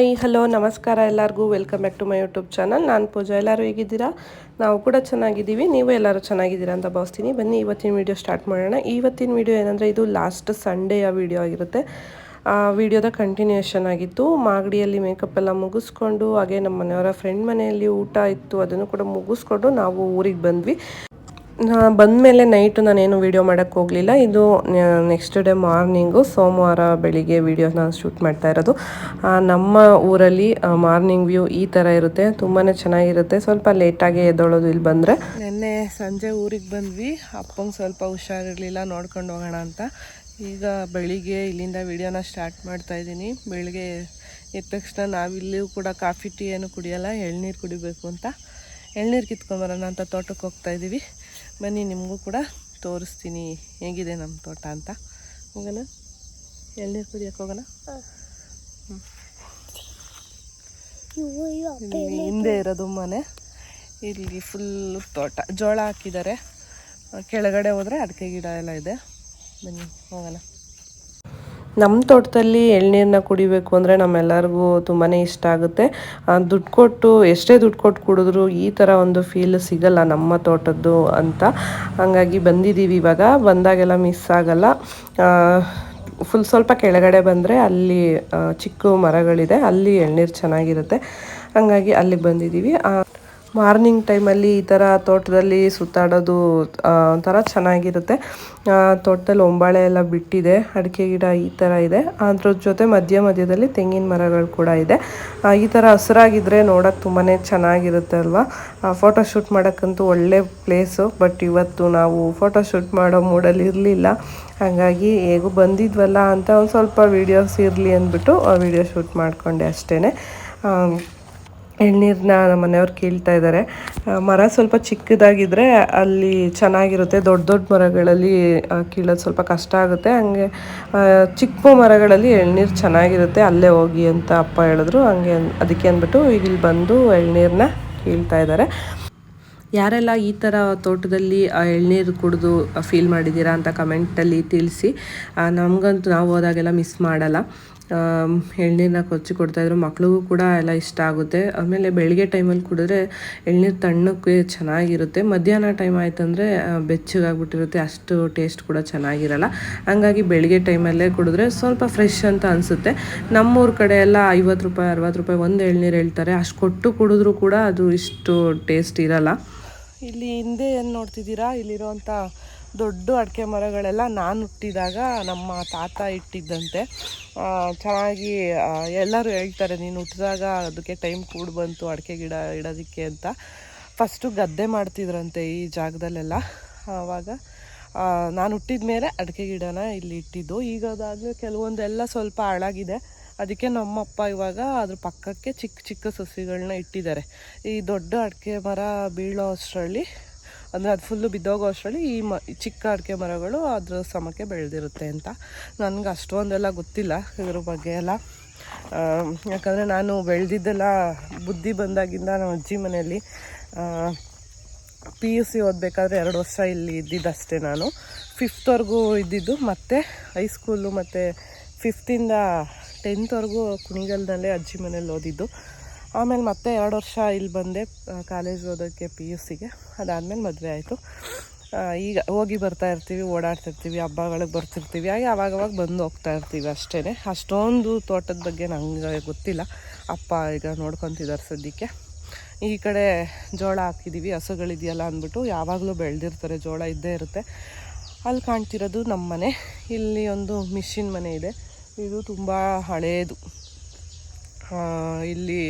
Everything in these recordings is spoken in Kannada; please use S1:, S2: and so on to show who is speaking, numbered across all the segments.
S1: ಹಾಯ್, ಹಲೋ, ನಮಸ್ಕಾರ ಎಲ್ಲರಿಗೂ. Welcome back to my YouTube channel ನಾನು ಪೂಜಾ. ಎಲ್ಲರೂ ಹೇಗಿದ್ದೀರಾ? ನಾವು ಕೂಡ ಚೆನ್ನಾಗಿದ್ದೀವಿ. ನೀವು ಎಲ್ಲರೂ ಚೆನ್ನಾಗಿದ್ದೀರಾ ಅಂತ ಭಾವಿಸ್ತೀನಿ. ಬನ್ನಿ, ಇವತ್ತಿನ ವೀಡಿಯೋ ಸ್ಟಾರ್ಟ್ ಮಾಡೋಣ. ಇವತ್ತಿನ ವೀಡಿಯೋ ಏನಂದರೆ, ಇದು ಲಾಸ್ಟ್ ಸಂಡೇಯ ವೀಡಿಯೋ ಆಗಿರುತ್ತೆ. ಆ ವಿಡಿಯೋದ ಕಂಟಿನ್ಯೂಷನ್ ಆಗಿತ್ತು. ಮಾಗಡಿಯಲ್ಲಿ ಮೇಕಪ್ ಎಲ್ಲ ಮುಗಿಸ್ಕೊಂಡು, ಹಾಗೆ ನಮ್ಮ ಮನೆಯವರ ಫ್ರೆಂಡ್ ಮನೆಯಲ್ಲಿ ಊಟ ಇತ್ತು. ಅದನ್ನು ಕೂಡ ಮುಗಿಸ್ಕೊಂಡು ನಾವು ಊರಿಗೆ ಬಂದ್ವಿ. ಬಂದಮೇಲೆ ನೈಟು ನಾನೇನು ವೀಡಿಯೋ ಮಾಡೋಕ್ಕೆ ಹೋಗಲಿಲ್ಲ. ಇದು ನೆಕ್ಸ್ಟ್ ಡೇ ಮಾರ್ನಿಂಗು ಸೋಮವಾರ ಬೆಳಿಗ್ಗೆ ನಾನು ಶೂಟ್ ಮಾಡ್ತಾ ಇರೋದು. ನಮ್ಮ ಊರಲ್ಲಿ ಮಾರ್ನಿಂಗ್ ವ್ಯೂ ಈ ಥರ ಇರುತ್ತೆ. ತುಂಬಾ ಚೆನ್ನಾಗಿರುತ್ತೆ. ಸ್ವಲ್ಪ ಲೇಟಾಗಿ ಎದ್ದೊಳೋದು ಇಲ್ಲಿ ಬಂದರೆ. ನಿನ್ನೆ ಸಂಜೆ ಊರಿಗೆ ಬಂದ್ವಿ. ಅಪ್ಪಂಗೆ ಸ್ವಲ್ಪ ಹುಷಾರಿರಲಿಲ್ಲ, ನೋಡ್ಕೊಂಡು ಹೋಗೋಣ ಅಂತ. ಈಗ ಬೆಳಿಗ್ಗೆ ಇಲ್ಲಿಂದ ವಿಡಿಯೋನ ಸ್ಟಾರ್ಟ್ ಮಾಡ್ತಾ ಇದ್ದೀನಿ. ಬೆಳಿಗ್ಗೆ ಎದ್ದ ತಕ್ಷಣ ನಾವಿಲ್ಲಿಯೂ ಕೂಡ ಕಾಫಿ, ಟೀ ಏನು ಕುಡಿಯೋಲ್ಲ, ಎಳ್ನೀರು ಕುಡಿಬೇಕು ಅಂತ. ಎಳ್ನೀರು ಕಿತ್ಕೊಂಬರೋಣ ಅಂತ ತೋಟಕ್ಕೆ ಹೋಗ್ತಾ ಇದ್ದೀವಿ ಬನ್ನಿ ನಿಮಗೂ ಕೂಡ ತೋರಿಸ್ತೀನಿ. ಹೇಗಿದೆ ನಮ್ಮ ತೋಟ ಅಂತ. ಹೋಗೋಣ? ಎಳ್ನೀರು ಕುದಿಯೋಕೆ ಹೋಗೋಣ? ಹಿಂದೆ ಇರೋದು ಮನೆ. ಇಲ್ಲಿ ಫುಲ್ಲು ತೋಟ. ಜೋಳ ಹಾಕಿದ್ದಾರೆ. ಕೆಳಗಡೆ ಹೋದರೆ ಅಡಿಕೆ ಗಿಡ ಎಲ್ಲ ಇದೆ. ಬನ್ನಿ ಹೋಗೋಣ. ನಮ್ಮ ತೋಟದಲ್ಲಿ ಎಳ್ನೀರನ್ನ ಕುಡಿಬೇಕು ಅಂದರೆ ನಮ್ಮೆಲ್ಲರಿಗೂ ತುಂಬಾ ಇಷ್ಟ ಆಗುತ್ತೆ. ದುಡ್ಡು ಕೊಟ್ಟು ಎಷ್ಟೇ ದುಡ್ಡು ಕೊಟ್ಟು ಕುಡಿದ್ರು ಈ ಥರ ಒಂದು ಫೀಲ್ ಸಿಗಲ್ಲ ನಮ್ಮ ತೋಟದ್ದು ಅಂತ. ಹಂಗಾಗಿ ಬಂದಿದ್ದೀವಿ ಇವಾಗ. ಬಂದಾಗೆಲ್ಲ ಮಿಸ್ ಆಗಲ್ಲ. ಫುಲ್ ಸ್ವಲ್ಪ ಕೆಳಗಡೆ ಬಂದರೆ ಅಲ್ಲಿ ಚಿಕ್ಕ ಮರಗಳಿದೆ. ಅಲ್ಲಿ ಎಳ್ನೀರು ಚೆನ್ನಾಗಿರುತ್ತೆ. ಹಂಗಾಗಿ ಅಲ್ಲಿಗೆ ಬಂದಿದ್ದೀವಿ ಮಾರ್ನಿಂಗ್ ಟೈಮಲ್ಲಿ ಈ ಥರ ತೋಟದಲ್ಲಿ ಸುತ್ತಾಡೋದು ಒಂಥರ ಚೆನ್ನಾಗಿರುತ್ತೆ. ತೋಟದಲ್ಲಿ ಒಂಬಾಳೆ ಎಲ್ಲ ಬಿಟ್ಟಿದೆ, ಅಡಿಕೆ ಗಿಡ ಈ ಥರ ಇದೆ. ಅದ್ರ ಜೊತೆ ಮಧ್ಯ ಮಧ್ಯದಲ್ಲಿ ತೆಂಗಿನ ಮರಗಳು ಕೂಡ ಇದೆ. ಈ ಥರ ಹಸಿರಾಗಿದ್ದರೆ ನೋಡೋಕ್ಕೆ ತುಂಬಾ ಚೆನ್ನಾಗಿರುತ್ತೆ ಅಲ್ವಾ? ಫೋಟೋ ಶೂಟ್ ಮಾಡೋಕ್ಕಂತೂ ಒಳ್ಳೆ ಪ್ಲೇಸು ಬಟ್ ಇವತ್ತು ನಾವು ಫೋಟೋ ಶೂಟ್ ಮಾಡೋ ಮೂಡಲ್ಲಿ ಇರಲಿಲ್ಲ. ಹಾಗಾಗಿ ಹೇಗೂ ಬಂದಿದ್ವಲ್ಲ ಅಂತ ಒಂದು ಸ್ವಲ್ಪ ವೀಡಿಯೋಸ್ ಇರಲಿ ಅಂದ್ಬಿಟ್ಟು ವೀಡಿಯೋ ಶೂಟ್ ಮಾಡಿಕೊಂಡೆ ಅಷ್ಟೇ ಎಳ್ನೀರನ್ನ ನಮ್ಮ ಮನೆಯವ್ರು ಕೀಳ್ತಾ ಇದ್ದಾರೆ ಮರ ಸ್ವಲ್ಪ ಚಿಕ್ಕದಾಗಿದ್ದರೆ ಅಲ್ಲಿ ಚೆನ್ನಾಗಿರುತ್ತೆ. ದೊಡ್ಡ ದೊಡ್ಡ ಮರಗಳಲ್ಲಿ ಕೀಳೋದು ಸ್ವಲ್ಪ ಕಷ್ಟ ಆಗುತ್ತೆ. ಹಂಗೆ ಚಿಕ್ಕ ಮರಗಳಲ್ಲಿ ಎಳ್ನೀರು ಚೆನ್ನಾಗಿರುತ್ತೆ. ಅಲ್ಲೇ ಹೋಗಿ ಅಂತ ಅಪ್ಪ ಹೇಳಿದ್ರು. ಹಂಗೆ ಅದಕ್ಕೆ ಅಂದ್ಬಿಟ್ಟು ಇಲ್ಲಿ ಬಂದು ಎಳ್ನೀರನ್ನ ಕೀಳ್ತಾ ಇದ್ದಾರೆ ಯಾರೆಲ್ಲ ಈ ಥರ ತೋಟದಲ್ಲಿ ಎಳ್ನೀರು ಕುಡಿದು ಫೀಲ್ ಮಾಡಿದ್ದೀರಾ ಅಂತ ಕಮೆಂಟಲ್ಲಿ ತಿಳಿಸಿ. ನಮಗಂತೂ ನಾವು ಹೋದಾಗೆಲ್ಲ ಮಿಸ್ ಮಾಡಲ್ಲ. ಎಳ್ನೀರನ್ನ ಕೊಚ್ಚಿ ಕೊಡ್ತಾಯಿದ್ರು ಮಕ್ಳಿಗೂ ಕೂಡ ಎಲ್ಲ ಇಷ್ಟ ಆಗುತ್ತೆ. ಆಮೇಲೆ ಬೆಳಗ್ಗೆ ಟೈಮಲ್ಲಿ ಕುಡಿದ್ರೆ ಎಳ್ನೀರು ತಣ್ಣಕ್ಕೆ ಚೆನ್ನಾಗಿರುತ್ತೆ. ಮಧ್ಯಾಹ್ನ ಟೈಮ್ ಆಯ್ತಂದರೆ ಬೆಚ್ಚಗಾಗ್ಬಿಟ್ಟಿರುತ್ತೆ. ಅಷ್ಟು ಟೇಸ್ಟ್ ಕೂಡ ಚೆನ್ನಾಗಿರಲ್ಲ. ಹಂಗಾಗಿ ಬೆಳಗ್ಗೆ ಟೈಮಲ್ಲೇ ಕುಡಿದ್ರೆ ಸ್ವಲ್ಪ ಫ್ರೆಶ್ ಅಂತ ಅನಿಸುತ್ತೆ. ನಮ್ಮೂರ ಕಡೆ ಎಲ್ಲ ಐವತ್ತು ರೂಪಾಯಿ, ಅರವತ್ತು ರೂಪಾಯಿ ಒಂದು ಎಳ್ನೀರು ಹೇಳ್ತಾರೆ. ಅಷ್ಟು ಕೊಟ್ಟು ಕುಡಿದ್ರೂ ಕೂಡ ಅದು ಇಷ್ಟು ಟೇಸ್ಟ್ ಇರಲ್ಲ. ಇಲ್ಲಿ ಹಿಂದೆ ಏನು ನೋಡ್ತಿದ್ದೀರಾ? ಇಲ್ಲಿರೋಂಥ ದೊಡ್ಡ ಅಡಿಕೆ ಮರಗಳೆಲ್ಲ ನಾನು ಹುಟ್ಟಿದಾಗ ನಮ್ಮ ತಾತ ಇಟ್ಟಿದ್ದಂತೆ. ಚೆನ್ನಾಗಿ ಎಲ್ಲರೂ ಹೇಳ್ತಾರೆ, ನೀನು ಹುಟ್ಟಿದಾಗ ಅದಕ್ಕೆ ಟೈಮ್ ಕೂಡ ಬಂತು, ಅಡಿಕೆ ಗಿಡ ಇಡೋದಕ್ಕೆ ಅಂತ. ಫಸ್ಟು ಗದ್ದೆ ಮಾಡ್ತಿದ್ರಂತೆ ಈ ಜಾಗದಲ್ಲೆಲ್ಲ. ಆವಾಗ ನಾನು ಹುಟ್ಟಿದ ಮೇಲೆ ಅಡಿಕೆ ಗಿಡನ ಇಲ್ಲಿ ಇಟ್ಟಿದ್ದು. ಈಗ ಅದಾದರೆ ಕೆಲವೊಂದೆಲ್ಲ ಸ್ವಲ್ಪ ಹಾಳಾಗಿದೆ. ಅದಕ್ಕೆ ನಮ್ಮಪ್ಪ ಇವಾಗ ಅದ್ರ ಪಕ್ಕಕ್ಕೆ ಚಿಕ್ಕ ಚಿಕ್ಕ ಸಸಿಗಳನ್ನ ಇಟ್ಟಿದ್ದಾರೆ. ಈ ದೊಡ್ಡ ಅಡಿಕೆ ಮರ ಬೀಳೋ ಅಷ್ಟರಲ್ಲಿ ಅಂದರೆ ಅದು ಫುಲ್ಲು ಬಿದ್ದೋಗೋ ಅಷ್ಟರಲ್ಲಿ ಈ ಮ ಚಿಕ್ಕ ಅಡಿಕೆ ಮರಗಳು ಅದ್ರ ಸಮಕ್ಕೆ ಬೆಳೆದಿರುತ್ತೆ ಅಂತ. ನನಗೆ ಅಷ್ಟೊಂದೆಲ್ಲ ಗೊತ್ತಿಲ್ಲ ಇದ್ರ ಬಗ್ಗೆ ಎಲ್ಲ. ಯಾಕಂದರೆ ನಾನು ಬೆಳೆದಿದ್ದೆಲ್ಲ ಬುದ್ಧಿ ಬಂದಾಗಿಂದ ನಮ್ಮ ಅಜ್ಜಿ ಮನೆಯಲ್ಲಿ ಪಿ ಯು ಸಿ ಓದಬೇಕಾದ್ರೆ ಎರಡು ವರ್ಷ ಇಲ್ಲಿ ಇದ್ದಿದ್ದಷ್ಟೇ ನಾನು. ಫಿಫ್ತ್ವರೆಗೂ ಇದ್ದಿದ್ದು, ಮತ್ತು ಹೈಸ್ಕೂಲು ಮತ್ತು ಫಿಫ್ತಿಂದ ಟೆಂತ್ವರೆಗೂ ಕುಣಿಗಲ್ನಲ್ಲೇ ಅಜ್ಜಿ ಮನೇಲಿ ಓದಿದ್ದು. ಆಮೇಲೆ ಮತ್ತೆ ಎರಡು ವರ್ಷ ಇಲ್ಲಿ ಬಂದೆ ಕಾಲೇಜ್ ಓದೋಕ್ಕೆ ಪಿ ಯು ಸಿಗೆ ಅದಾದಮೇಲೆ ಮದುವೆ ಆಯಿತು. ಈಗ ಹೋಗಿ ಬರ್ತಾ ಇರ್ತೀವಿ, ಓಡಾಡ್ತಿರ್ತೀವಿ, ಹಬ್ಬಗಳಿಗೆ ಬರ್ತಿರ್ತೀವಿ. ಹಾಗೆ ಅವಾಗವಾಗ ಬಂದು ಹೋಗ್ತಾ ಇರ್ತೀವಿ ಅಷ್ಟೇ ಅಷ್ಟೊಂದು ತೋಟದ ಬಗ್ಗೆ ನನಗೆ ಗೊತ್ತಿಲ್ಲ. ಅಪ್ಪ ಈಗ ನೋಡ್ಕೊತಿದ್ದಾರೆ ಸದ್ಯಕ್ಕೆ. ಈ ಕಡೆ ಜೋಳ ಹಾಕಿದ್ದೀವಿ ಹಸುಗಳಿದೆಯಲ್ಲ ಅಂದ್ಬಿಟ್ಟು ಯಾವಾಗಲೂ ಬೆಳೆದಿರ್ತಾರೆ, ಜೋಳ ಇದ್ದೇ ಇರುತ್ತೆ. ಅಲ್ಲಿ ಕಾಣ್ತಿರೋದು ನಮ್ಮ ಮನೆ ಇಲ್ಲಿ ಒಂದು ಮಿಷಿನ್ ಮನೆ ಇದೆ. ಇದು ತುಂಬ ಹಳೇದು. ಇಲ್ಲಿ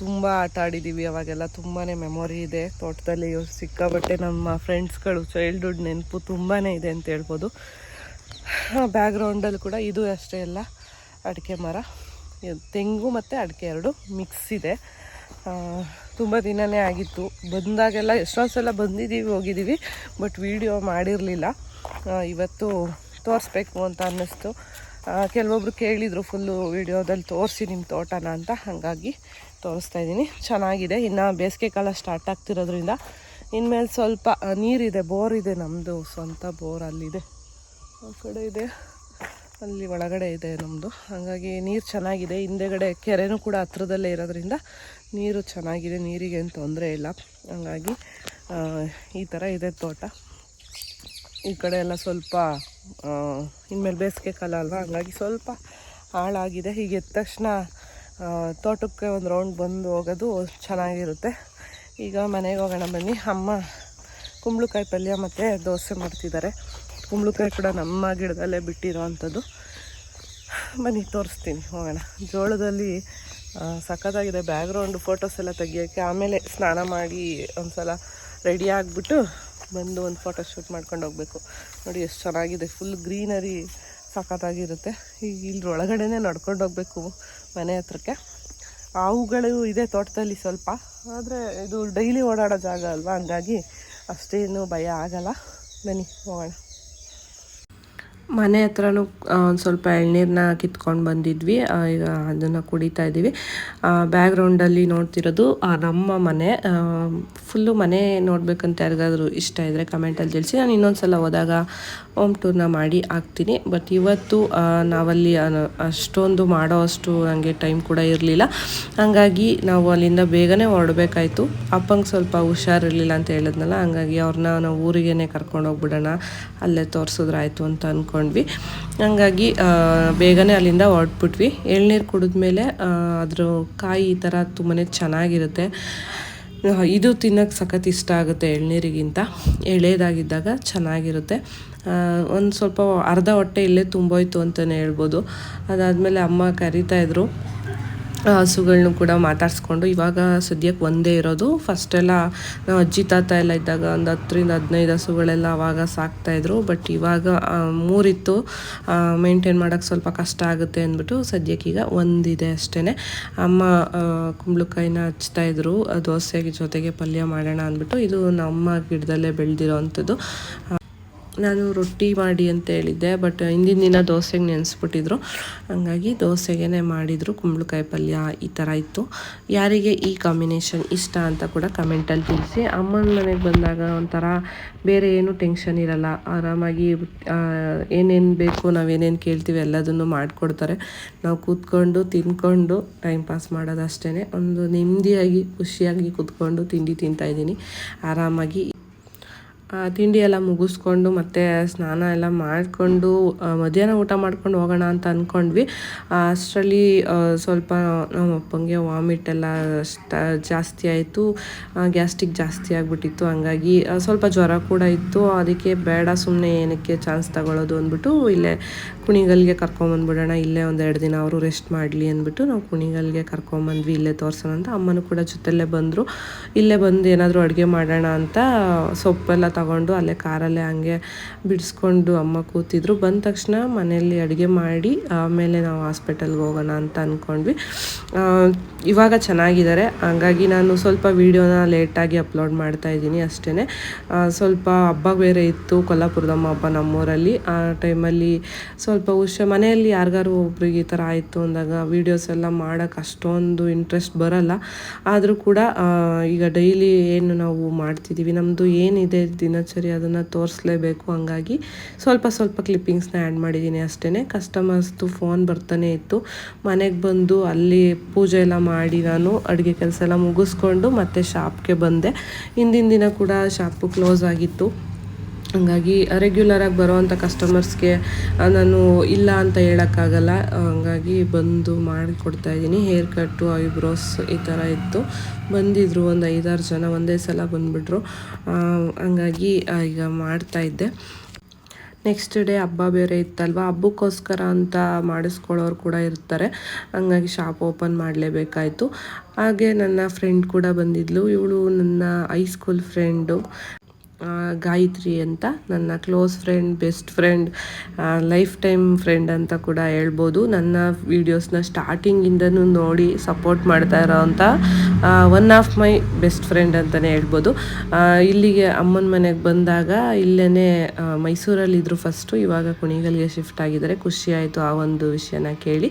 S1: ತುಂಬ ಆಟ ಆಡಿದ್ದೀವಿ ಅವಾಗೆಲ್ಲ ತುಂಬಾ ಮೆಮೊರಿ ಇದೆ. ತೋಟದಲ್ಲಿ ಸಿಕ್ಕಾಬಟ್ಟೆ ನಮ್ಮ ಫ್ರೆಂಡ್ಸ್ಗಳು ಚೈಲ್ಡ್ಹುಡ್ ನೆನಪು ತುಂಬಾ ಇದೆ ಅಂತ ಹೇಳ್ಬೋದು. ಬ್ಯಾಕ್ಗ್ರೌಂಡಲ್ಲಿ ಕೂಡ ಇದು ಅಷ್ಟೇ ಅಲ್ಲ, ಅಡಿಕೆ ಮರ. ತೆಂಗು ಮತ್ತು ಅಡಿಕೆ ಎರಡು ಮಿಕ್ಸ್ ಇದೆ. ತುಂಬ ದಿನವೇ ಆಗಿತ್ತು. ಬಂದಾಗೆಲ್ಲ ಎಷ್ಟೊಂದು ಸಲ ಬಂದಿದ್ದೀವಿ ಹೋಗಿದ್ದೀವಿ ಬಟ್ ವೀಡಿಯೋ ಮಾಡಿರಲಿಲ್ಲ. ಇವತ್ತು ತೋರಿಸ್ಬೇಕು ಅಂತ ಅನ್ನಿಸ್ತು. ಕೆಲವೊಬ್ರು ಕೇಳಿದರು ಫುಲ್ಲು ವಿಡಿಯೋದಲ್ಲಿ ತೋರಿಸಿ ನಿಮ್ಮ ತೋಟನ ಅಂತ, ಹಾಗಾಗಿ ತೋರಿಸ್ತಾ ಇದ್ದೀನಿ. ಚೆನ್ನಾಗಿದೆ. ಇನ್ನು ಬೇಸಿಗೆ ಕಾಲ ಸ್ಟಾರ್ಟ್ ಆಗ್ತಿರೋದ್ರಿಂದ ಇನ್ಮೇಲೆ ಸ್ವಲ್ಪ ನೀರಿದೆ ಬೋರ್ ಇದೆ ನಮ್ಮದು ಸ್ವಂತ ಬೋರ್ ಅಲ್ಲಿದೆ. ಆ ಕಡೆ ಇದೆ. ಅಲ್ಲಿ ಒಳಗಡೆ ಇದೆ ನಮ್ಮದು ಹಾಗಾಗಿ ನೀರು ಚೆನ್ನಾಗಿದೆ. ಹಿಂದೆಗಡೆ ಕೆರೆನೂ ಕೂಡ ಹತ್ರದಲ್ಲೇ ಇರೋದ್ರಿಂದ ನೀರು ಚೆನ್ನಾಗಿದೆ. ನೀರಿಗೇನು ತೊಂದರೆ ಇಲ್ಲ. ಹಂಗಾಗಿ ಈ ಥರ ಇದೆ ತೋಟ. ಈ ಕಡೆ ಎಲ್ಲ ಸ್ವಲ್ಪ ಇನ್ಮೇಲೆ ಬೇಸಿಗೆ ಕಾಲ ಅಲ್ವಾ? ಹಂಗಾಗಿ ಸ್ವಲ್ಪ ಹಾಳಾಗಿದೆ. ಹೀಗೆ ಎದ್ದ ತಕ್ಷಣ ತೋಟಕ್ಕೆ ಒಂದು ರೌಂಡ್ ಬಂದು ಹೋಗೋದು ಚೆನ್ನಾಗಿರುತ್ತೆ. ಈಗ ಮನೆಗೆ ಹೋಗೋಣ ಬನ್ನಿ. ಅಮ್ಮ ಕುಂಬಳಕಾಯಿ ಪಲ್ಯ ಮತ್ತು ದೋಸೆ ಮಾಡ್ತಿದ್ದಾರೆ. ಕುಂಬಳಕಾಯಿ ಕೂಡ ನಮ್ಮ ಗಿಡದಲ್ಲೇ ಬಿಟ್ಟಿರೋ ಅಂಥದ್ದು ಬನ್ನಿ, ತೋರಿಸ್ತೀನಿ. ಹೋಗೋಣ. ಜೋಳದಲ್ಲಿ ಸಖತ್ತಾಗಿದೆ. ಬ್ಯಾಕ್ಗ್ರೌಂಡ್ ಫೋಟೋಸ್ ಎಲ್ಲ ತೆಗಿಯೋಕ್ಕೆ. ಆಮೇಲೆ ಸ್ನಾನ ಮಾಡಿ ಒಂದು ಸಲ ರೆಡಿ ಆಗಿಬಿಟ್ಟು ಬಂದು ಒಂದು ಫೋಟೋ ಶೂಟ್ ಮಾಡ್ಕೊಂಡು ಹೋಗಬೇಕು. ನೋಡಿ ಎಷ್ಟು ಚೆನ್ನಾಗಿದೆ. ಫುಲ್ ಗ್ರೀನರಿ ಸಖತ್ತಾಗಿರುತ್ತೆ. ಈಗ ಇಲ್ಲಿ ಒಳಗಡೆನೇ ನಡ್ಕೊಂಡು ಹೋಗಬೇಕು ಮನೆ ಹತ್ರಕ್ಕೆ. ಹಾವುಗಳು ಇದೆ ತೋಟದಲ್ಲಿ ಸ್ವಲ್ಪ. ಆದರೆ ಇದು ಡೈಲಿ ಓಡಾಡೋ ಜಾಗ ಅಲ್ವಾ? ಹಂಗಾಗಿ ಅಷ್ಟೇನು ಭಯ ಆಗಲ್ಲ. ಬನ್ನಿ, ಹೋಗೋಣ. ಮನೆ ಹತ್ರನೂ ಒಂದು ಸ್ವಲ್ಪ ಎಳ್ನೀರನ್ನ ಕಿತ್ಕೊಂಡು ಬಂದಿದ್ವಿ. ಈಗ ಅದನ್ನು ಕುಡಿತಾ ಇದ್ದೀವಿ. ಬ್ಯಾಗ್ರೌಂಡಲ್ಲಿ ನೋಡ್ತಿರೋದು ನಮ್ಮ ಮನೆ ಫುಲ್ಲು ಮನೆ ನೋಡಬೇಕಂತ ಯಾರಿಗಾದರೂ ಇಷ್ಟ ಇದ್ದರೆ ಕಮೆಂಟಲ್ಲಿ ತಿಳಿಸಿ. ನಾನು ಇನ್ನೊಂದು ಸಲ ಹೋದಾಗ ಹೋಮ್ ಟೂರ್ನ ಮಾಡಿ ಹಾಕ್ತೀನಿ. ಬಟ್ ಇವತ್ತು ನಾವಲ್ಲಿ ಅಷ್ಟೊಂದು ಮಾಡೋ ಅಷ್ಟು ನನಗೆ ಟೈಮ್ ಕೂಡ ಇರಲಿಲ್ಲ. ಹಾಗಾಗಿ ನಾವು ಅಲ್ಲಿಂದ ಬೇಗನೆ ಹೊರಡಬೇಕಾಯ್ತು. ಅಪ್ಪಂಗೆ ಸ್ವಲ್ಪ ಹುಷಾರಿರಲಿಲ್ಲ ಅಂತ ಹೇಳಿದ್ನಲ್ಲ, ಹಂಗಾಗಿ ಅವ್ರನ್ನ ನಾವು ಊರಿಗೇ ಕರ್ಕೊಂಡು ಹೋಗ್ಬಿಡೋಣ, ಅಲ್ಲೇ ತೋರಿಸಿದ್ರಾಯ್ತು ಅಂತ ಅಂದ್ಕೊಂಡ್ವಿ ಹಂಗಾಗಿ ಬೇಗನೆ ಅಲ್ಲಿಂದ ಹೊರಟ್ಬಿಟ್ವಿ. ಎಳ್ನೀರು ಕುಡಿದ್ಮೇಲೆ ಮೇಲೆ ಅದ್ರ ಕಾಯಿ ಈ ಥರ ತುಂಬಾ ಚೆನ್ನಾಗಿರುತ್ತೆ. ಇದು ತಿನ್ನೋಕ್ಕೆ ಸಖತ್ ಇಷ್ಟ ಆಗುತ್ತೆ ಎಳ್ನೀರಿಗಿಂತ. ಎಳೆದಾಗಿದ್ದಾಗ ಚೆನ್ನಾಗಿರುತ್ತೆ. ಒಂದು ಸ್ವಲ್ಪ ಅರ್ಧ ಹೊಟ್ಟೆ ಇಲ್ಲೇ ತುಂಬೋಯ್ತು ಅಂತಲೇ ಹೇಳ್ಬೋದು. ಅದಾದಮೇಲೆ ಅಮ್ಮ ಕರಿತಾ ಇದ್ರು. ಆ, ಹಸುಗಳ್ನು ಕೂಡ ಮಾತಾಡಿಸ್ಕೊಂಡು ಇವಾಗ ಸದ್ಯಕ್ಕೆ ಒಂದೇ ಇರೋದು. ಫಸ್ಟೆಲ್ಲ ಅಜ್ಜಿ, ತಾತ ಎಲ್ಲ ಇದ್ದಾಗ ಒಂದು ಹತ್ತರಿಂದ ಹದಿನೈದು ಹಸುಗಳೆಲ್ಲ ಅವಾಗ ಸಾಕ್ತಾಯಿದ್ರು ಬಟ್ ಇವಾಗ ಮೂರಿತ್ತು. ಮೇಂಟೈನ್ ಮಾಡೋಕ್ಕೆ ಸ್ವಲ್ಪ ಕಷ್ಟ ಆಗುತ್ತೆ ಅಂದ್ಬಿಟ್ಟು ಸದ್ಯಕ್ಕೆ ಈಗ ಒಂದಿದೆ ಅಷ್ಟೇ ಅಮ್ಮ ಕುಂಬಳಕಾಯಿನ ಹಚ್ತಾಯಿದ್ರು ದೋಸೆಗೆ ಜೊತೆಗೆ ಪಲ್ಯ ಮಾಡೋಣ ಅಂದ್ಬಿಟ್ಟು ಇದು ನಮ್ಮ ಗಿಡದಲ್ಲೇ ಬೆಳೆದಿರೋ ಅಂಥದ್ದು ನಾನು ರೊಟ್ಟಿ ಮಾಡಿ ಅಂತ ಹೇಳಿದ್ದೆ ಬಟ್ ಹಿಂದಿನ ದಿನ ದೋಸೆಗೆ ನೆನೆಸ್ಬಿಟ್ಟಿದ್ರು. ಹಂಗಾಗಿ ದೋಸೆಗೆ ಮಾಡಿದರು. ಕುಂಬಳಕಾಯಿ ಪಲ್ಯ ಈ ಥರ ಇತ್ತು. ಯಾರಿಗೆ ಈ ಕಾಂಬಿನೇಷನ್ ಇಷ್ಟ ಅಂತ ಕೂಡ ಕಮೆಂಟಲ್ಲಿ ತಿಳಿಸಿ. ಅಮ್ಮನ ಮನೆಗೆ ಬಂದಾಗ ಒಂಥರ ಬೇರೆ ಏನು ಟೆನ್ಷನ್ ಇರಲ್ಲ. ಆರಾಮಾಗಿ ಏನೇನು ಬೇಕು ನಾವೇನೇನು ಕೇಳ್ತೀವಿ ಎಲ್ಲದನ್ನು ಮಾಡಿಕೊಡ್ತಾರೆ. ನಾವು ಕೂತ್ಕೊಂಡು, ತಿನ್ಕೊಂಡು ಟೈಮ್ ಪಾಸ್ ಮಾಡೋದಷ್ಟೇ ಒಂದು ನೆಮ್ಮದಿಯಾಗಿ, ಖುಷಿಯಾಗಿ ಕೂತ್ಕೊಂಡು ತಿಂಡಿ ತಿಂತಾಯಿದ್ದೀನಿ ಆರಾಮಾಗಿ ತಿಂಡಿ ಎಲ್ಲ ಮುಗಿಸ್ಕೊಂಡು ಮತ್ತೆ ಸ್ನಾನ ಎಲ್ಲ ಮಾಡಿಕೊಂಡು ಮಧ್ಯಾಹ್ನ ಊಟ ಮಾಡ್ಕೊಂಡು ಹೋಗೋಣ ಅಂತ ಅಂದ್ಕೊಂಡ್ವಿ ಅಷ್ಟರಲ್ಲಿ ಸ್ವಲ್ಪ ನಮ್ಮ ಅಪ್ಪಂಗೆ ವಾಮಿಟ್ ಎಲ್ಲ ಜಾಸ್ತಿ ಆಯಿತು. ಗ್ಯಾಸ್ಟಿಕ್ ಜಾಸ್ತಿ ಆಗಿಬಿಟ್ಟಿತ್ತು. ಹಂಗಾಗಿ ಸ್ವಲ್ಪ ಜ್ವರ ಕೂಡ ಇತ್ತು. ಅದಕ್ಕೆ ಬೇಡ ಸುಮ್ಮನೆ ಏನಕ್ಕೆ ಚಾನ್ಸ್ ತಗೊಳ್ಳೋದು ಅಂದ್ಬಿಟ್ಟು ಇಲ್ಲೇ ಕುಣಿಗಲ್ಗೆ ಕರ್ಕೊಂಬಂದ್ಬಿಡೋಣ, ಇಲ್ಲೇ ಒಂದೆರಡು ದಿನ ಅವರು ರೆಸ್ಟ್ ಮಾಡಲಿ ಅಂದ್ಬಿಟ್ಟು ನಾವು ಕುಣಿಗಲ್ಗೆ ಕರ್ಕೊಂಬಂದ್ವಿ, ಇಲ್ಲೇ ತೋರ್ಸೋಣ ಅಂತ. ಅಮ್ಮನೂ ಕೂಡ ಜೊತೆಲ್ಲೇ ಬಂದರು. ಇಲ್ಲೇ ಬಂದು ಏನಾದರೂ ಅಡುಗೆ ಮಾಡೋಣ ಅಂತ ಸೊಪ್ಪೆಲ್ಲ ತಗೊಂಡು ಅಲ್ಲೇ ಕಾರಲ್ಲೇ ಹಂಗೆ ಬಿಡಿಸ್ಕೊಂಡು ಅಮ್ಮ ಕೂತಿದ್ರು. ಬಂದ ತಕ್ಷಣ ಮನೆಯಲ್ಲಿ ಅಡುಗೆ ಮಾಡಿ ಆಮೇಲೆ ನಾವು ಹಾಸ್ಪಿಟಲ್ಗೆ ಹೋಗೋಣ ಅಂತ ಅಂದ್ಕೊಂಡ್ವಿ ಇವಾಗ ಚೆನ್ನಾಗಿದ್ದಾರೆ. ಹಂಗಾಗಿ ನಾನು ಸ್ವಲ್ಪ ವೀಡಿಯೋನ ಲೇಟಾಗಿ ಅಪ್ಲೋಡ್ ಮಾಡ್ತಾ ಇದ್ದೀನಿ ಅಷ್ಟೇ ಸ್ವಲ್ಪ ಹಬ್ಬ ಬೇರೆ ಇತ್ತು, ಕೊಲ್ಲಾಪುರದಮ್ಮ ಹಬ್ಬ ನಮ್ಮೂರಲ್ಲಿ. ಆ ಟೈಮಲ್ಲಿ ಸ್ವಲ್ಪ ಹುಷ, ಮನೆಯಲ್ಲಿ ಯಾರಿಗಾರು ಒಬ್ರಿಗೆ ಈ ಥರ ಆಯಿತು ಅಂದಾಗ ವೀಡಿಯೋಸ್ ಎಲ್ಲ ಮಾಡೋಕ್ಕೆ ಅಷ್ಟೊಂದು ಇಂಟ್ರೆಸ್ಟ್ ಬರಲ್ಲ. ಆದರೂ ಕೂಡ ಈಗ ಡೈಲಿ ಏನು ನಾವು ಮಾಡ್ತಿದ್ದೀವಿ ನಮ್ಮದು ಏನಿದೆ ದಿನಚರಿ ಅದನ್ನು ತೋರಿಸ್ಲೇಬೇಕು. ಹಂಗಾಗಿ ಸ್ವಲ್ಪ ಸ್ವಲ್ಪ ಕ್ಲಿಪ್ಪಿಂಗ್ಸ್ನ ಆ್ಯಡ್ ಮಾಡಿದ್ದೀನಿ ಅಷ್ಟೇ ಕಸ್ಟಮರ್ಸ್ದು ಫೋನ್ ಬರ್ತಾನೆ ಇತ್ತು. ಮನೆಗೆ ಬಂದು ಅಲ್ಲಿ ಪೂಜೆ ಎಲ್ಲ ಮಾಡಿ ನಾನು ಅಡುಗೆ ಕೆಲಸ ಎಲ್ಲ ಮುಗಿಸ್ಕೊಂಡು ಮತ್ತೆ ಶಾಪ್ಗೆ ಬಂದೆ. ಹಿಂದಿನ ದಿನ ಕೂಡ ಶಾಪು ಕ್ಲೋಸ್ ಆಗಿತ್ತು. ಹಂಗಾಗಿ ರೆಗ್ಯುಲರಾಗಿ ಬರೋವಂಥ ಕಸ್ಟಮರ್ಸ್ಗೆ ನಾನು ಇಲ್ಲ ಅಂತ ಹೇಳೋಕ್ಕಾಗಲ್ಲ. ಹಂಗಾಗಿ ಬಂದು ಮಾಡಿಕೊಡ್ತಾ ಇದ್ದೀನಿ. ಹೇರ್ ಕಟ್ಟು ಐಬ್ರೋಸ್ ಈ ಥರ ಇತ್ತು. ಬಂದಿದ್ರು ಒಂದು ಐದಾರು ಜನ ಒಂದೇ ಸಲ ಬಂದುಬಿಟ್ರು. ಹಂಗಾಗಿ ಈಗ ಮಾಡ್ತಾ ಇದ್ದೆ. ನೆಕ್ಸ್ಟ್ ಡೇ ಹಬ್ಬ ಬೇರೆ ಇತ್ತಲ್ವ? ಹಬ್ಬಕ್ಕೋಸ್ಕರ ಅಂತ ಮಾಡಿಸ್ಕೊಳ್ಳೋರು ಕೂಡ ಇರ್ತಾರೆ. ಹಂಗಾಗಿ ಶಾಪ್ ಓಪನ್ ಮಾಡಲೇಬೇಕಾಯಿತು. ಹಾಗೆ ನನ್ನ ಫ್ರೆಂಡ್ ಕೂಡ ಬಂದಿದ್ಲು. ಇವಳು ನನ್ನ ಹೈಸ್ಕೂಲ್ ಫ್ರೆಂಡು ಗಾಯತ್ರಿ ಅಂತ ನನ್ನ close friend, best friend lifetime friend ಅಂತ ಕೂಡ ಹೇಳ್ಬೋದು. ನನ್ನ ವೀಡಿಯೋಸ್ನ ಸ್ಟಾರ್ಟಿಂಗಿಂದನೂ ನೋಡಿ ಸಪೋರ್ಟ್ ಮಾಡ್ತಾ ಇರೋವಂಥ one of my best friend ಅಂತಲೇ ಹೇಳ್ಬೋದು. ಇಲ್ಲಿಗೆ ಅಮ್ಮನ ಮನೆಗೆ ಬಂದಾಗ ಇಲ್ಲೇ ಮೈಸೂರಲ್ಲಿದ್ದರು ಫಸ್ಟು ಇವಾಗ ಕುಣಿಗಲ್ಗೆ ಶಿಫ್ಟ್ ಆಗಿದ್ದಾರೆ. ಖುಷಿಯಾಯಿತು ಆ ಒಂದು ವಿಷಯನ ಕೇಳಿ.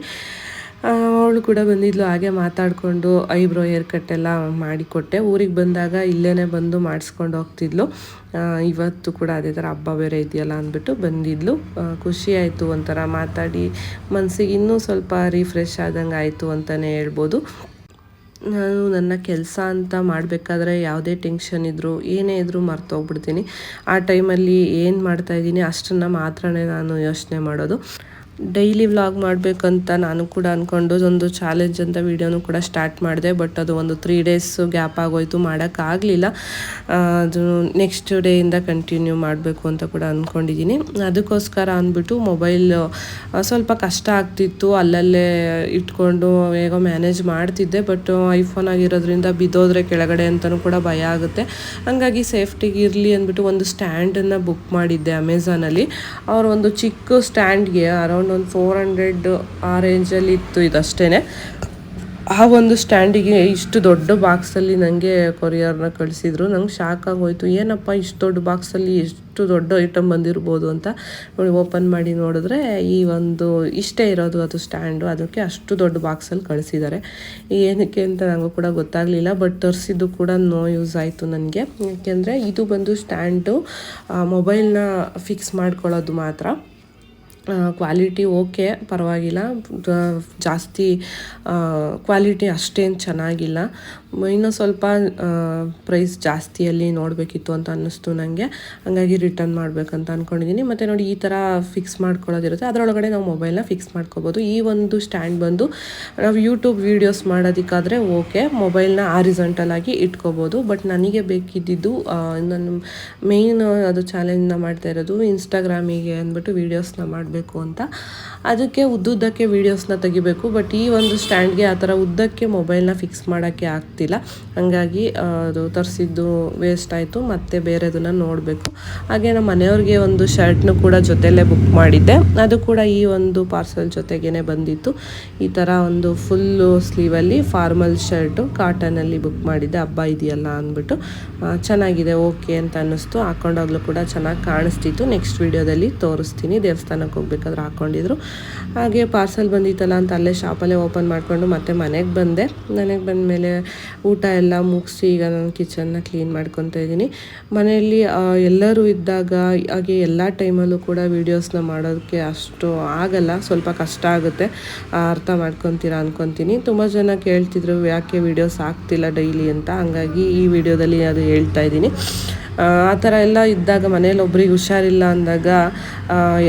S1: ಅವಳು ಕೂಡ ಬಂದಿದ್ಲು, ಹಾಗೆ ಮಾತಾಡಿಕೊಂಡು ಐಬ್ರೋ ಹೇರ್ ಕಟ್ ಎಲ್ಲ ಮಾಡಿಕೊಟ್ಟೆ. ಊರಿಗೆ ಬಂದಾಗ ಇಲ್ಲೇ ಬಂದು ಮಾಡಿಸ್ಕೊಂಡು ಹೋಗ್ತಿದ್ಲು. ಇವತ್ತು ಕೂಡ ಅದೇ ಥರ ಹಬ್ಬ ಬೇರೆ ಇದೆಯಲ್ಲ ಅಂದ್ಬಿಟ್ಟು ಬಂದಿದ್ಲು. ಖುಷಿ ಆಯಿತು ಒಂಥರ ಮಾತಾಡಿ ಮನಸ್ಸಿಗೆ ಇನ್ನೂ ಸ್ವಲ್ಪ ರಿಫ್ರೆಶ್ ಆದಂಗೆ ಆಯಿತು ಅಂತಲೇ ಹೇಳ್ಬೋದು. ನಾನು ನನ್ನ ಕೆಲಸ ಅಂತ ಮಾಡಬೇಕಾದ್ರೆ ಯಾವುದೇ ಟೆನ್ಷನ್ ಇದ್ದರೂ ಏನೇ ಇದ್ದರೂ ಮರ್ತೋಗ್ಬಿಡ್ತೀನಿ. ಆ ಟೈಮಲ್ಲಿ ಏನು ಮಾಡ್ತಾಯಿದ್ದೀನಿ ಅಷ್ಟನ್ನು ಮಾತ್ರನೇ ನಾನು ಯೋಚನೆ ಮಾಡೋದು. ಡೈಲಿ ವ್ಲಾಗ್ ಮಾಡಬೇಕಂತ ನಾನು ಕೂಡ ಅಂದ್ಕೊಂಡು ಒಂದು ಚಾಲೆಂಜ್ ಅಂತ ವೀಡಿಯೋನು ಕೂಡ ಸ್ಟಾರ್ಟ್ ಮಾಡಿದೆ ಬಟ್ ಅದು ಒಂದು ತ್ರೀ ಡೇಸ್ ಗ್ಯಾಪ್ ಆಗೋಯ್ತು ಮಾಡೋಕ್ಕಾಗಲಿಲ್ಲ ಅದು ನೆಕ್ಸ್ಟ್ ಡೇಯಿಂದ ಕಂಟಿನ್ಯೂ ಮಾಡಬೇಕು ಅಂತ ಕೂಡ ಅಂದ್ಕೊಂಡಿದ್ದೀನಿ ಅದಕ್ಕೋಸ್ಕರ ಅಂದ್ಬಿಟ್ಟು ಮೊಬೈಲ್ ಸ್ವಲ್ಪ ಕಷ್ಟ ಆಗ್ತಿತ್ತು. ಅಲ್ಲಲ್ಲೇ ಇಟ್ಕೊಂಡು ಹೇಗೋ ಮ್ಯಾನೇಜ್ ಮಾಡ್ತಿದ್ದೆ ಬಟ್ ಐಫೋನ್ ಆಗಿರೋದ್ರಿಂದ ಬಿದ್ದೋದ್ರೆ ಕೆಳಗಡೆ ಅಂತಲೂ ಕೂಡ ಭಯ ಆಗುತ್ತೆ. ಹಂಗಾಗಿ ಸೇಫ್ಟಿಗೆ ಇರಲಿ ಅಂದ್ಬಿಟ್ಟು ಒಂದು ಸ್ಟ್ಯಾಂಡನ್ನು ಬುಕ್ ಮಾಡಿದ್ದೆ ಅಮೆಝಾನಲ್ಲಿ ಅವ್ರ ಒಂದು ಚಿಕ್ಕ ಸ್ಟ್ಯಾಂಡ್ಗೆ ಅರೌಂಡ್ ಒಂದು ಫೋರ್ ಹಂಡ್ರೆಡ್ ಆ ರೇಂಜಲ್ಲಿ ಇತ್ತು ಇದಷ್ಟೇ ಆ ಒಂದು ಸ್ಟ್ಯಾಂಡಿಗೆ ಇಷ್ಟು ದೊಡ್ಡ ಬಾಕ್ಸಲ್ಲಿ ನನಗೆ ಕೊರಿಯರ್ನ ಕಳಿಸಿದ್ರು. ನಂಗೆ ಶಾಕ್ ಆಗೋಯ್ತು. ಏನಪ್ಪ ಇಷ್ಟು ದೊಡ್ಡ ಬಾಕ್ಸಲ್ಲಿ ಎಷ್ಟು ದೊಡ್ಡ ಐಟಮ್ ಬಂದಿರ್ಬೋದು ಅಂತ ನೋಡಿ ಓಪನ್ ಮಾಡಿ ನೋಡಿದ್ರೆ ಈ ಒಂದು ಇಷ್ಟೇ ಇರೋದು ಅದು ಸ್ಟ್ಯಾಂಡು ಅದಕ್ಕೆ ಅಷ್ಟು ದೊಡ್ಡ ಬಾಕ್ಸಲ್ಲಿ ಕಳಿಸಿದ್ದಾರೆ. ಏನಕ್ಕೆ ಅಂತ ನನಗೂ ಕೂಡ ಗೊತ್ತಾಗಲಿಲ್ಲ ಬಟ್ ತರಿಸಿದ್ದು ಕೂಡ ನೋ ಯೂಸ್ ಆಯಿತು ನನಗೆ. ಯಾಕೆಂದರೆ ಇದು ಬಂದು ಸ್ಟ್ಯಾಂಡು ಮೊಬೈಲ್ನ ಫಿಕ್ಸ್ ಮಾಡ್ಕೊಳ್ಳೋದು ಮಾತ್ರ. ಕ್ವಾಲಿಟಿ ಓಕೆ ಪರವಾಗಿಲ್ಲ. ಜಾಸ್ತಿ ಕ್ವಾಲಿಟಿ ಅಷ್ಟೇನು ಚೆನ್ನಾಗಿಲ್ಲ. ಇನ್ನೂ ಸ್ವಲ್ಪ ಪ್ರೈಸ್ ಜಾಸ್ತಿಯಲ್ಲಿ ನೋಡಬೇಕಿತ್ತು ಅಂತ ಅನ್ನಿಸ್ತು ನನಗೆ ಹಂಗಾಗಿ ರಿಟರ್ನ್ ಮಾಡಬೇಕಂತ ಅಂದ್ಕೊಂಡಿದ್ದೀನಿ ಮತ್ತು ನೋಡಿ, ಈ ಥರ ಫಿಕ್ಸ್ ಮಾಡ್ಕೊಳ್ಳೋದಿರುತ್ತೆ. ಅದರೊಳಗಡೆ ನಾವು ಮೊಬೈಲ್ನ ಫಿಕ್ಸ್ ಮಾಡ್ಕೋಬೋದು. ಈ ಒಂದು ಸ್ಟ್ಯಾಂಡ್ ಬಂದು ನಾವು ಯೂಟ್ಯೂಬ್ ವೀಡಿಯೋಸ್ ಮಾಡೋದಕ್ಕಾದರೆ ಓಕೆ ಮೊಬೈಲ್ನ ಆಗಿ ಇಟ್ಕೋಬೋದು. ಬಟ್ ನನಗೆ ಬೇಕಿದ್ದಿದ್ದು ನನ್ನ ನಾನು ಮೇಯ್ನ್ ಅದು ಚಾಲೆಂಜ್ನ ಮಾಡ್ತಾ ಇರೋದು ಇನ್ಸ್ಟಾಗ್ರಾಮಿಗೆ ಅಂದ್ಬಿಟ್ಟು ವೀಡಿಯೋಸ್ನ ಮಾಡಬೇಕು ಅಂತ. ಅದಕ್ಕೆ ಉದ್ದುದ್ದಕ್ಕೆ ವೀಡಿಯೋಸ್ನ ತೆಗಿಬೇಕು. ಬಟ್ ಈ ಒಂದು ಸ್ಟ್ಯಾಂಡ್ಗೆ ಆ ಥರ ಉದ್ದಕ್ಕೆ ಮೊಬೈಲ್ನ ಫಿಕ್ಸ್ ಮಾಡೋಕ್ಕೆ ಆಗ್ತಿಲ್ಲ. ಹಾಗಾಗಿ ಆ, ಅದು ತರಿಸಿದ್ದು ವೇಸ್ಟ್ ಆಯಿತು. ಮತ್ತೆ ಬೇರೆದನ್ನ ನೋಡಬೇಕು. ಹಾಗೆ ನಮ್ಮ ಮನೆಯವ್ರಿಗೆ ಒಂದು ಶರ್ಟ್ನು ಕೂಡ ಜೊತೆಲೇ ಬುಕ್ ಮಾಡಿದ್ದೆ. ಅದು ಕೂಡ ಈ ಒಂದು ಪಾರ್ಸಲ್ ಜೊತೆಗೇ ಬಂದಿತ್ತು. ಈ ಥರ ಒಂದು ಫುಲ್ಲು ಸ್ಲೀವಲ್ಲಿ ಫಾರ್ಮಲ್ ಶರ್ಟು ಕಾಟನಲ್ಲಿ ಬುಕ್ ಮಾಡಿದ್ದೆ. ಹಬ್ಬ ಇದೆಯಲ್ಲ ಅಂದ್ಬಿಟ್ಟು. ಚೆನ್ನಾಗಿದೆ ಓಕೆ ಅಂತ ಅನ್ನಿಸ್ತು. ಹಾಕೊಂಡಾಗಲೂ ಕೂಡ ಚೆನ್ನಾಗಿ ಕಾಣಿಸ್ತಿತ್ತು. ನೆಕ್ಸ್ಟ್ ವೀಡಿಯೋದಲ್ಲಿ ತೋರಿಸ್ತೀನಿ. ದೇವಸ್ಥಾನಕ್ಕೆ ಹೋಗ್ಬೇಕಾದ್ರೆ ಹಾಕ್ಕೊಂಡಿದ್ರು ಹಾಗೆ ಪಾರ್ಸಲ್ ಬಂದಿತ್ತಲ್ಲ ಅಂತ ಅಲ್ಲೇ ಶಾಪಲ್ಲೇ ಓಪನ್ ಮಾಡಿಕೊಂಡು ಮತ್ತೆ ಮನೆಗೆ ಬಂದೆ. ಮನೆಗೆ ಬಂದಮೇಲೆ ಊಟ ಎಲ್ಲ ಮುಗಿಸಿ ಈಗ ನಾನು ಕಿಚನ್ನ ಕ್ಲೀನ್ ಮಾಡ್ಕೊತಾ ಇದ್ದೀನಿ. ಮನೆಯಲ್ಲಿ ಎಲ್ಲರೂ ಇದ್ದಾಗ, ಹಾಗೆ ಎಲ್ಲ ಟೈಮಲ್ಲೂ ಕೂಡ ವೀಡಿಯೋಸ್ನ ಮಾಡೋದಕ್ಕೆ ಅಷ್ಟು ಆಗಲ್ಲ, ಸ್ವಲ್ಪ ಕಷ್ಟ ಆಗುತ್ತೆ. ಅರ್ಥ ಮಾಡ್ಕೊತೀರಾ ಅಂದ್ಕೊತೀನಿ ತುಂಬ ಜನ ಕೇಳ್ತಿದ್ರು, ಯಾಕೆ ವೀಡಿಯೋಸ್ ಆಗ್ತಿಲ್ಲ ಡೈಲಿ ಅಂತ. ಹಂಗಾಗಿ ಈ ವಿಡಿಯೋದಲ್ಲಿ ಅದು ಹೇಳ್ತಾ ಇದ್ದೀನಿ. ಆ ಥರ ಎಲ್ಲ ಇದ್ದಾಗ ಮನೇಲಿ ಒಬ್ರಿಗೆ ಹುಷಾರಿಲ್ಲ ಅಂದಾಗ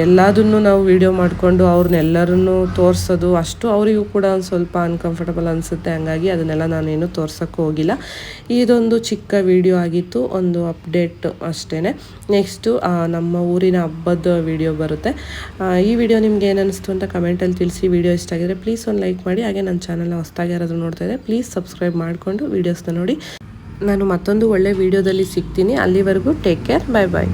S1: ಎಲ್ಲದನ್ನು ನಾವು ವಿಡಿಯೋ ಮಾಡಿಕೊಂಡು ಅವ್ರನ್ನೆಲ್ಲರನ್ನು ತೋರಿಸೋದು ಅಷ್ಟು ಅವರಿಗೂ ಕೂಡ ಒಂದು ಸ್ವಲ್ಪ ಅನ್ಕಂಫರ್ಟಬಲ್ ಅನಿಸುತ್ತೆ. ಹಂಗಾಗಿ ಅದನ್ನೆಲ್ಲ ನಾನೇನು ತೋರ್ಸೋಕ್ಕೆ ಹೋಗಿಲ್ಲ. ಇದೊಂದು ಚಿಕ್ಕ ವಿಡಿಯೋ ಆಗಿತ್ತು, ಒಂದು ಅಪ್ಡೇಟ್ ಅಷ್ಟೇ ನೆಕ್ಸ್ಟು ನಮ್ಮ ಊರಿನ ಹಬ್ಬದ ವಿಡಿಯೋ ಬರುತ್ತೆ. ಈ ವಿಡಿಯೋ ನಿಮ್ಗೆ ಏನು ಅನಿಸ್ತು ಅಂತ ಕಮೆಂಟಲ್ಲಿ ತಿಳಿಸಿ. ವಿಡಿಯೋ ಇಷ್ಟ ಆಗಿದ್ರೆ ಪ್ಲೀಸ್ ಒಂದು ಲೈಕ್ ಮಾಡಿ. ಹಾಗೆ ನನ್ನ ಚಾನಲ್ನ ಹೊಸ್ದಾಗಿ ಯಾರಾದರೂ ನೋಡ್ತಾ ಇದ್ದರೆ ಪ್ಲೀಸ್ ಸಬ್ಸ್ಕ್ರೈಬ್ ಮಾಡಿಕೊಂಡು ವೀಡಿಯೋಸ್ನ ನೋಡಿ. ನಾನು ಮತ್ತೊಂದು ಒಳ್ಳೆ ವಿಡಿಯೋದಲ್ಲಿ ಸಿಗ್ತೀನಿ. ಅಲ್ಲಿವರೆಗೂ ಟೇಕ್ ಕೇರ್ ಬಾಯ್ ಬಾಯ್